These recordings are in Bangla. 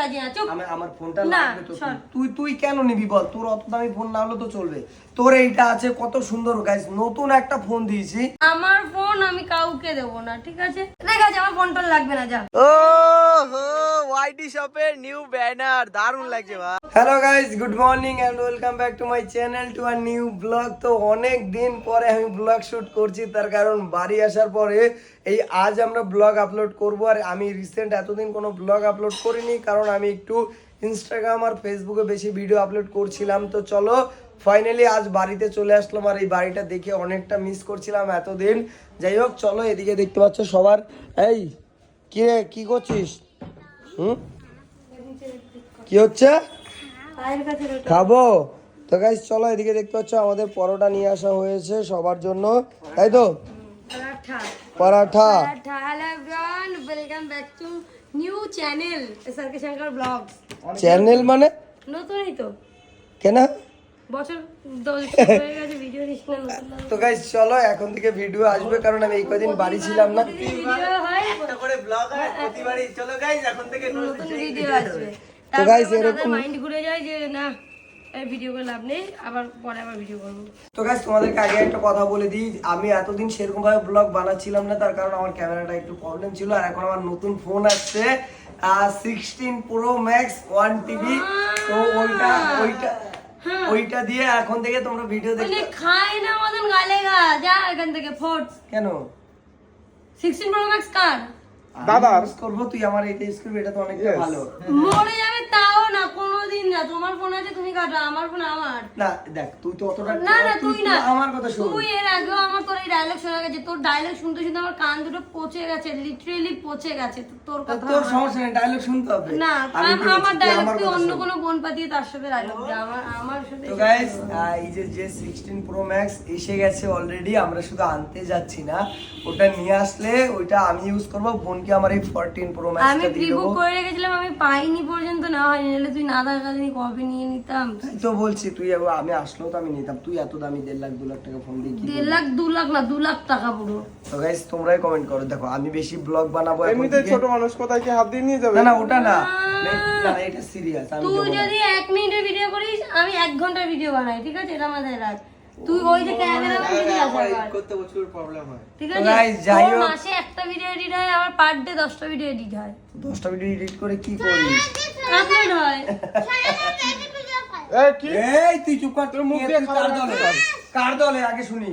রাজি না চুপ। আমি আমার ফোনটা লাগবে তো তুই তুই কেন নিবি বল? তোর অত দামি ফোন না হলে তো চলবে। তোর এইটা আছে কত সুন্দর। গাইস নতুন একটা ফোন দিয়েছি। আমার ফোন আমি কাউকে দেবো না ঠিক আছে? ঠিক আছে আমার ফোন টোন লাগবে না যা। ও হো ওয়াইডি শপের নিউ ব্যানার দারুণ লাগছে ভাই। Hello guys good morning and welcome back to my channel to our new vlog তো অনেক দিন পরে আমি ব্লগ শুট করছি তার কারণ বাড়ি আসার পরে এই আজ আমরা ব্লগ আপলোড করব। আর আমি রিসেন্ট এতদিন কোনো ব্লগ আপলোড করিনি কারণ আমি একটু ইনস্টাগ্রাম আর ফেসবুকে বেশি ভিডিও আপলোড করছিলাম। তো চলো ফাইনালি আজ বাড়িতে চলে আসলাম আর এই বাড়িটা দেখে অনেকটা মিস করছিলাম এতদিন। যাই হোক চলো এদিকে দেখতে পাচ্ছ সবার। এই কি রে কি করছিস? হুম? কি হচ্ছে। খাব? তো গাইস চলো এদিকে দেখতে পাচ্ছ আমাদের পরোটা নিয়ে আসা হয়েছে সবার জন্য। তাই তো? Paratha. Paratha. Paratha hello everyone welcome back to new channel SRK Shankar vlogs channel মানে? নতুনই তো। কেন? বছর হয়ে তো গাইস চলো এখন থেকে ভিডিও আসবে কারণ আমি এই কদিন বাড়ি ছিলাম না। ভিডিও হয়। ব্লগ হয় চলো এখন থেকে নতুন ভিডিও আসবে। তো তাদের এরকম- মাইন্ড ঘুরে যায় যে না এই ভিডিও করে লাভ নেই আবার পরে আবার ভিডিও করব। তো গাইস তোমাদেরকে আগে একটা কথা বলে দিই আমি এতদিন সেরকম ব্লগ বানাচ্ছিলাম না তার কারণ আমার ক্যামেরাটা একটু প্রবলেম ছিল আর এখন আমার নতুন ফোন আসছে sixteen pro max one TB তো ওইটা ওইটা ওইটা দিয়ে এখন থেকে তোমরা ভিডিও দেখতে খায় না মতন গালে গা যা এখান থেকে ফোর্ট কেন? সিক্সটিন প্রো ম্যাক্স কার? দাদা ইউজ করব তুই আমার ইউজ করবি এটা তো অনেকটা ভালো। মরে না কোনোদিন না তোমার ফোন আছে তুমি কাটো আমার ফোন আমার। না দেখ তুই তো অতটা না না তুই না আমার কথা শোন। তুই এর আগেও আমার তোর এই ডায়লগ শোনা গেছে তোর ডায়লগ শুনতে শুনতে আমার কান দুটো পচে গেছে লিটারেলি পচে গেছে তোর কথা তোর সমস্যা নেই ডায়লগ শুনতে হবে। না আমার ডায়লগ তুই অন্য কোনো বোন পাতিয়ে তার সাথে ডায়লগ দে আমার আমার সাথে তো গাইস এই যে যে সিক্সটিন প্রো ম্যাক্স এসে গেছে অলরেডি আমরা শুধু আনতে যাচ্ছি না। ওটা নিয়ে আসলে ওইটা আমি ইউজ করব বোনকে আমার এই ফোরটিন প্রো ম্যাক্স আমি প্রিবুক করে রেখেছিলাম আমি পাইনি পর্যন্ত না হয়নি তুই না দিনই কবে নিয়ে নিতাম? তো বলছি তুই আমি আসলেও তো আমি নিতাম। তুই এত দামি দেড় লাখ দু লাখ টাকা ফোন দিয়ে দেড় লাখ দু লাখ না দু লাখ টাকা পুরো। তো গাইস তোমরাই কমেন্ট করো। দেখো আমি বেশি ব্লগ বানাবো এমনিতে ছোট মানুষ কোথায় কি হাত দিয়ে নিয়ে যাবে? না না ওটা না। এটা সিরিয়াস আমি তুই যদি এক মিনিটের ভিডিও করিস আমি এক ঘণ্টার ভিডিও বানাই ঠিক আছে? এটা মাথায় রাখ। তুই ওই যে ক্যামেরা ভিডিও আছে করতে প্রচুর প্রবলেম হয়। ঠিক আছে? guys, যাই হোক- মাসে একটা ভিডিও এডিট হয় আমার পার ডে দশটা ভিডিও এডিট হয়। দশটা ভিডিও এডিট করে কি করিস? আপলোড হয় এ কি এই তুই চুপ কর তোর মুখ দিয়ে কার দলে? কার দলে? আগে শুনি।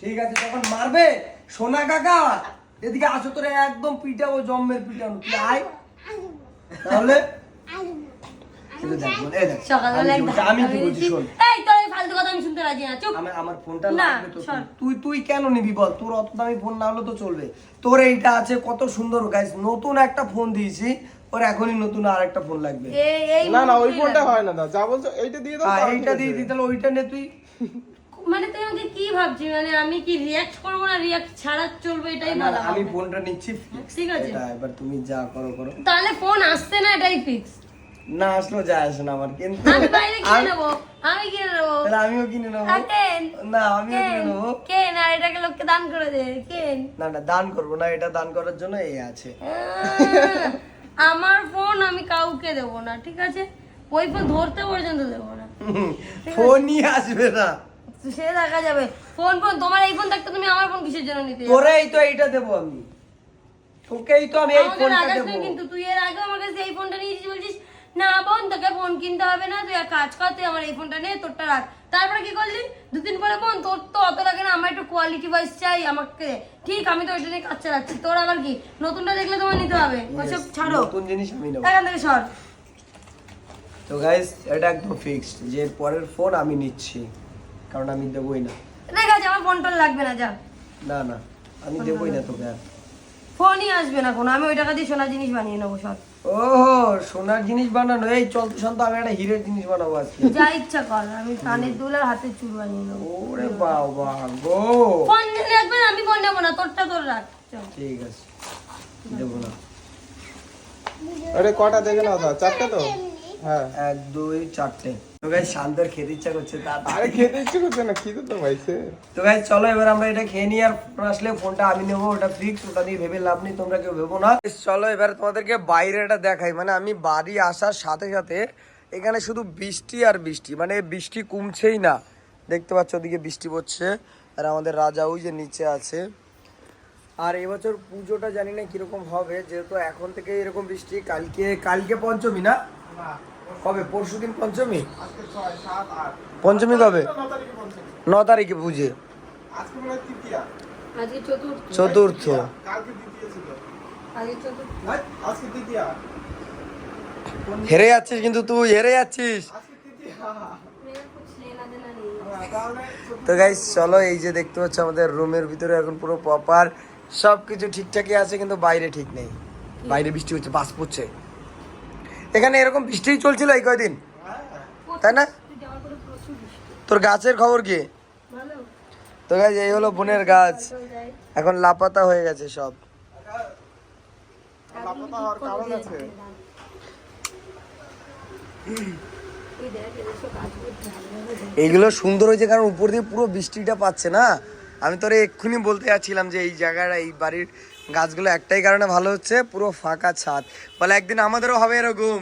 ঠিক আছে তখন মারবে সোনা কাকা এদিকে আসো তোরে একদম পিটাবো জম্মের পিটানো তুই আয়। তাহলে। তুই তুই কেন নিবি বল? তোর অত দামি ফোন না হলে তো চলবে। তোর এইটা আছে কত সুন্দর গাইস নতুন একটা ফোন দিয়েছি। ওর এখনই নতুন আর একটা ফোন লাগবে। না না ওই ফোনটা হয় না যা বলছো এইটা দিয়ে দাও হ্যাঁ, এইটা দিয়ে। দিই তাহলে ওইটা নে তুই। মানে তুই আমাকে কি ভাবছিস? মানে আমি কি রিয়াক্ট করব না রিয়াক্ট ছাড়া চলবে এটাই না, আমি ফোনটা নিচ্ছি ঠিক আছে। এটা এবার তুমি যা করো করো। তাহলে ফোন আসছে না এটাই ফিক্স না আসলেও যায় আসে না আমার কিন্তু আমি বাইরে কিনে নেব আমি কিনে নেব। তাহলে আমিও কিনে নেব। কেন? না আমিও কেন কিনে? নেব। কেন? আর এটাকে লোককে দান করে দে কেন? না না দান করব না এটা দান করার জন্য এই আছে। আমার ফোন আমি কাউকে দেব না ঠিক আছে? ওই ফোন ধরতে পর্যন্ত দেব না। ফোনই আসবে না। সে দেখা যাবে। ফোন ফোন তোমার এই ফোন থাকতে তুমি আমার ফোন কিসের জন্য নিতে? তোরেই তো এইটা দেব আমি। তোকেই তো আমি এই ফোনটা দেব দেবো। কিন্তু তুই এর আগে আমার কাছে এই ফোনটা নিয়েছিস বলছিস না বোন তোকে ফোন কিনতে হবে না তুই এক কাজ কর তুই আমার এই ফোনটা নে তোরটা রাখ। তারপরে কি করলি? দুদিন পরে বোন তোর তো অত লাগে না আমার একটু কোয়ালিটি ওয়াইজ চাই আমাকে। ঠিক আমি তো ওইটা নিয়ে কাজ চালাচ্ছি। তোর আবার কি? নতুনটা দেখলে তোমার নিতে হবে। ওইসব ছাড়ো। নতুন জিনিস আমি নেব। এখান থেকে সর। তো গাইস এটা একদম ফিক্সড যে পরের ফোন আমি নিচ্ছি কারণ আমি দেবই না। ঠিক আছে আমার ফোন টোন লাগবে না যা। না না আমি দেবই না তোকে ফোনই আসবে না কোনো আমি ওই টাকা দিয়ে সোনা জিনিস বানিয়ে নেব সর। ও সোনার জিনিস বানানো। এই চলতে শান্ত আমি একটা হিরের জিনিস বানাবো আজকে। যা ইচ্ছা কর আমি কানের দুল আর হাতে চুল বানিয়ে নেব। ওরে বাবা গো। ফোন দিন রাখবেন আমি ফোন নেব না তোরটা তোর রাখ ঠিক আছে দেবো না। আরে কটা দেখে নাও তো? চারটে তো? এক দুই চারটে। তো গাইস শান্তর খেতে ইচ্ছা করছে আরে খেতে ইচ্ছে করছে না খিদে তো পাইছে। তো গাইস চলো এবার আমরা এটা খেয়ে নিই আর ফোন আসলে ফোনটা আমি নেব ওটা ফিক্স ওটা দিয়ে ভেবে লাভ নেই তোমরা কেউ ভেবো না। চলো এবার তোমাদেরকে বাইরেটা দেখাই মানে আমি বাড়ি আসার সাথে সাথে এখানে শুধু বৃষ্টি আর বৃষ্টি মানে বৃষ্টি কমছেই না। দেখতে পাচ্ছ ওদিকে বৃষ্টি পড়ছে আর আমাদের রাজা ওই যে নিচে আছে। আর এবছর পুজোটা জানি না কীরকম হবে যেহেতু এখন থেকে এরকম বৃষ্টি কালকে কালকে পঞ্চমী না। কবে? পরশু দিন পঞ্চমী? পঞ্চমী কবে? ন তারিখে পুজো। আজকে হয় তৃতীয়া। আজকে চতুর্থ। চতুর্থ। কালকে দ্বিতীয় ছিল। আজকে চতুর্থ। হ্যাঁ, হেরে যাচ্ছিস কিন্তু তুই হেরে যাচ্ছিস। আজকে তৃতীয়া। মেয়েরা কুছ লেনা দেনা নেই হ্যাঁ, তাহলে তো গাইস চলো এই যে দেখতে পাচ্ছ আমাদের রুমের ভিতরে এখন পুরো প্রপার সব কিছু ঠিকঠাকই আছে কিন্তু বাইরে ঠিক নেই। বাইরে বৃষ্টি হচ্ছে বাস পড়ছে। এখানে এরকম বৃষ্টি চলছিল এই কয়দিন? তাই না? তোর গাছের খবর কি? তো গাইস এই হলো বোনের গাছ। এখন লাপাতা হয়ে গেছে সব। এইগুলো সুন্দর হয়েছে কারণ উপর দিয়ে পুরো বৃষ্টিটা পাচ্ছে না। আমি তোরে এক্ষুনি বলতে যাচ্ছিলাম যে এই জায়গাটা এই বাড়ির গাছগুলো একটাই কারণে ভালো হচ্ছে পুরো ফাঁকা ছাদ। বলে একদিন আমাদেরও হবে এরকম।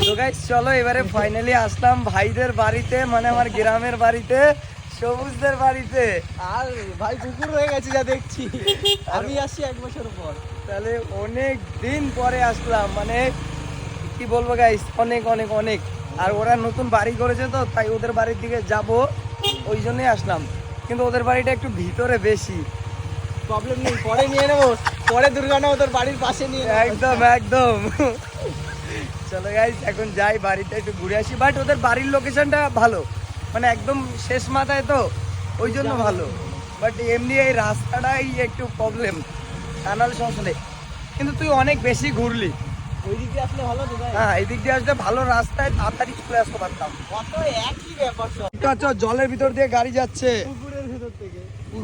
তো গাইস চলো এবারে ফাইনালি আসলাম ভাইদের বাড়িতে মানে আমার গ্রামের বাড়িতে সবুজদের বাড়িতে। আর ভাই কুকুর হয়ে গেছে যা দেখছি। আমি আসছি এক বছর পর। তাহলে অনেক দিন পরে আসলাম মানে কি বলব গাইস অনেক অনেক অনেক। আর ওরা নতুন বাড়ি করেছে তো তাই ওদের বাড়ির দিকে যাব। ওই জন্যই আসলাম। কিন্তু ওদের বাড়িটা একটু ভিতরে বেশি। প্রবলেম নেই পরে নিয়ে নেব। পরে দুর্গানা ওদের বাড়ির পাশে নিয়ে একদম একদম। চলো গাইস এখন যাই বাড়িতে একটু ঘুরে আসি। বাট ওদের বাড়ির লোকেশনটা ভালো। মানে একদম শেষ মাথায় তো ওই জন্য ভালো। বাট এমনি এই রাস্তাটাই একটু প্রবলেম কানাল নেই কিন্তু তুই অনেক বেশি ঘুরলি। ওই দিক দিয়ে আসলে ভালো হ্যাঁ এই দিক দিয়ে আসলে ভালো রাস্তায় তাড়াতাড়ি চলে আসতে পারতাম। আচ্ছা জলের ভিতর দিয়ে গাড়ি যাচ্ছে।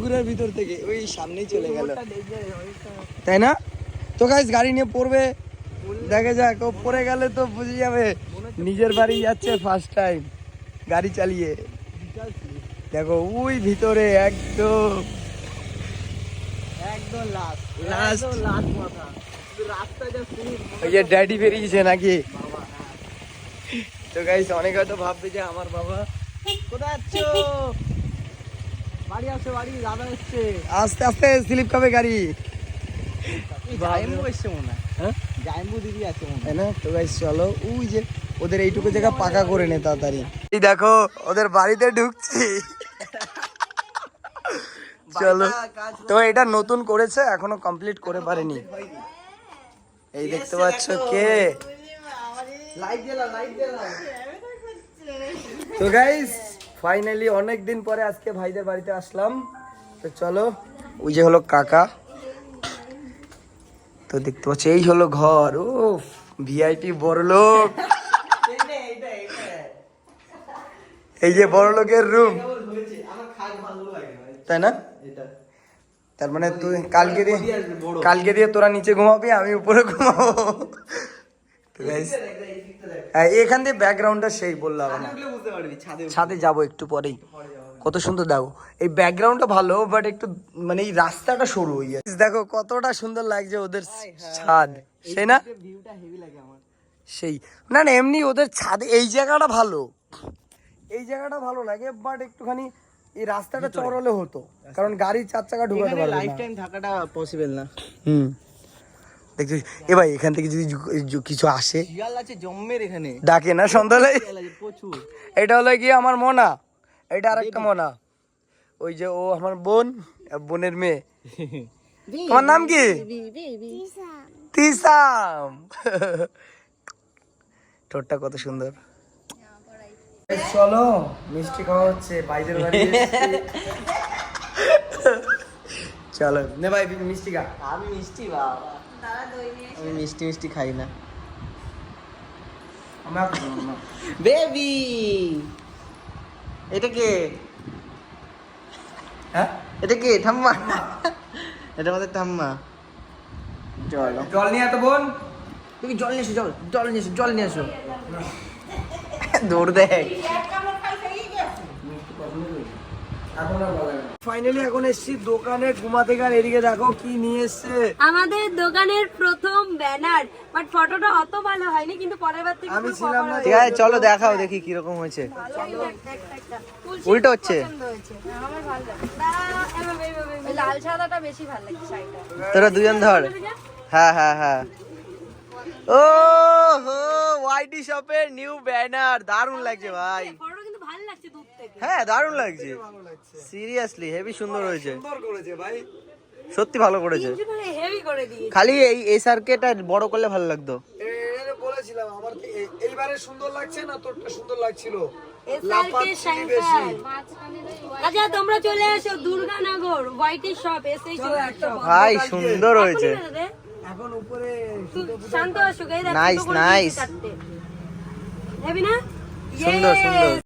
পুকুরের ভেতর থেকে ওই সামনেই চলে গেল। তাই না? তো গাইস গাড়ি নিয়ে পড়বে। দেখে যাক ও পড়ে গেলে তো বুঝে যাবে। নিজের বাড়ি যাচ্ছে ফার্স্ট টাইম গাড়ি চালিয়ে। দেখো ওই ভিতরে একদম। ওই যে ড্যাডি বেরিয়েছে নাকি? তো গাইস অনেক হয়তো ভাববে যে আমার বাবা কোথায় যাচ্ছ বাড়ি আসো বাড়ি দাদা এসছে। আস্তে আস্তে স্লিপ খাবে গাড়ি? জাইম্বু এসছে মনে হয়। হ্যাঁ? জাইম্বু দিদি আছে মনে হয়। না? তো গাইস চলো ওই যে ওদের এইটুকু জায়গা পাকা করে নে তাড়াতাড়ি। এই দেখো ওদের বাড়িতে ঢুকছি। চলো। তো এটা নতুন করেছে এখনও কমপ্লিট করে পারেনি। এই দেখতে পাচ্ছ কে? লাইট লাইট তো গাইস ফাইনালি অনেক দিন পরে আজকে ভাইদের বাড়িতে আসলাম। তো চলো ওই যে হলো কাকা। তো দেখতে পাচ্ছ এই হলো ঘর। ও ভিআইপি বড় লোক। এই যে বড় লোকের রুম তাই না? তার মানে তুই কালকে দিয়ে। কালকে দিয়ে তোরা নিচে ঘুমাবি আমি উপরে ঘুমাবো। এখান দিয়ে ব্যাকগ্রাউন্ডটা সেই বললাম না। ছাদে যাব একটু পরেই। কত সুন্দর দেখো। এই ব্যাকগ্রাউন্ডটা ভালো বাট একটু মানে এই রাস্তাটা সরু হয়ে যাচ্ছে দেখো কতটা সুন্দর লাগছে ওদের ছাদ। সেই না? সেই। না না এমনি ওদের ছাদ এই জায়গাটা ভালো। এই জায়গাটা ভালো লাগে বাট একটুখানি এই রাস্তাটা চড়লে হতো। কারণ গাড়ি চার চাকা ঢুকাতে পারবে লাইফ টাইম থাকাটা পসিবল না। হুম। দেখছি? এ ভাই এখান থেকে যদি জু- জু- কিছু আসে। জম্মের এখানে। ডাকে না সন্ধ্যালে? শিয়াল আছে প্রচুর। এটা হলো কি আমার মনা? এটা আরেকটা মনা। ওই যে ও আমার বোন বোনের মেয়ে। তোমার নাম কি? তিসাম। ঠোঁটটা কত সুন্দর। চলো মিষ্টি খাওয়া হচ্ছে বাইরের বাড়ি চলো নে ভাই মিষ্টি খা। আমি মিষ্টি বাবা। আমি মিষ্টি মিষ্টি খাই না। আমার খাব না। বেবি! এটা কে? হ্যাঁ? এটা কে? ঠাম্মা? এটা আমাদের ঠাম্মা। চলো জল। নিয়ে এত বোন। তুমি জল নিয়ে এসো জল। জল নিয়ে এসো জল নিয়ে এসো। দৌড় দেখ। ফাইনালি এখন এসছি দোকানে ঘুমাতে গেল এদিকে দেখো কি নিয়ে এসছে আমাদের দোকানের প্রথম ব্যানার বাট ফটোটা অত ভালো হয়নি কিন্তু পরের বার থেকে আমি ছিলাম না। ঠিক আছে চলো দেখাও দেখি হয়েছে একটা একটা। তুলসীর উল্টো হচ্ছে। আমার ভালো লাগে। লাল সাদাটা বেশি ভালো লাগছে শাড়িটা তোরা দুজন ধর হ্যাঁ হ্যাঁ হ্যাঁ ও হো ওয়াইডি শপের নিউ ব্যানার দারুণ লাগছে ভাই ভালো লাগছে দূর থেকে। হ্যাঁ দারুণ লাগছে। সিরিয়াসলি হেভি সুন্দর হয়েছে। সুন্দর করেছে ভাই। সত্যি ভালো করেছে। হেভি করে দিয়ে খালি এই এই সার্কেটটা বড় করলে ভালো লাগতো। বলেছিলাম আমার এইবারে সুন্দর লাগছে না তোরটা সুন্দর লাগছিল? আচ্ছা তোমরা চলে এসো দুর্গানগর হোয়াইটি শপ এসেই ভাই সুন্দর হয়েছে। এখন উপরে শান্ত আসুক এই দেখ Nice, দুটো করে দিয়েছি nice. চারটে। হেবি না? সুন্দর, সুন্দর।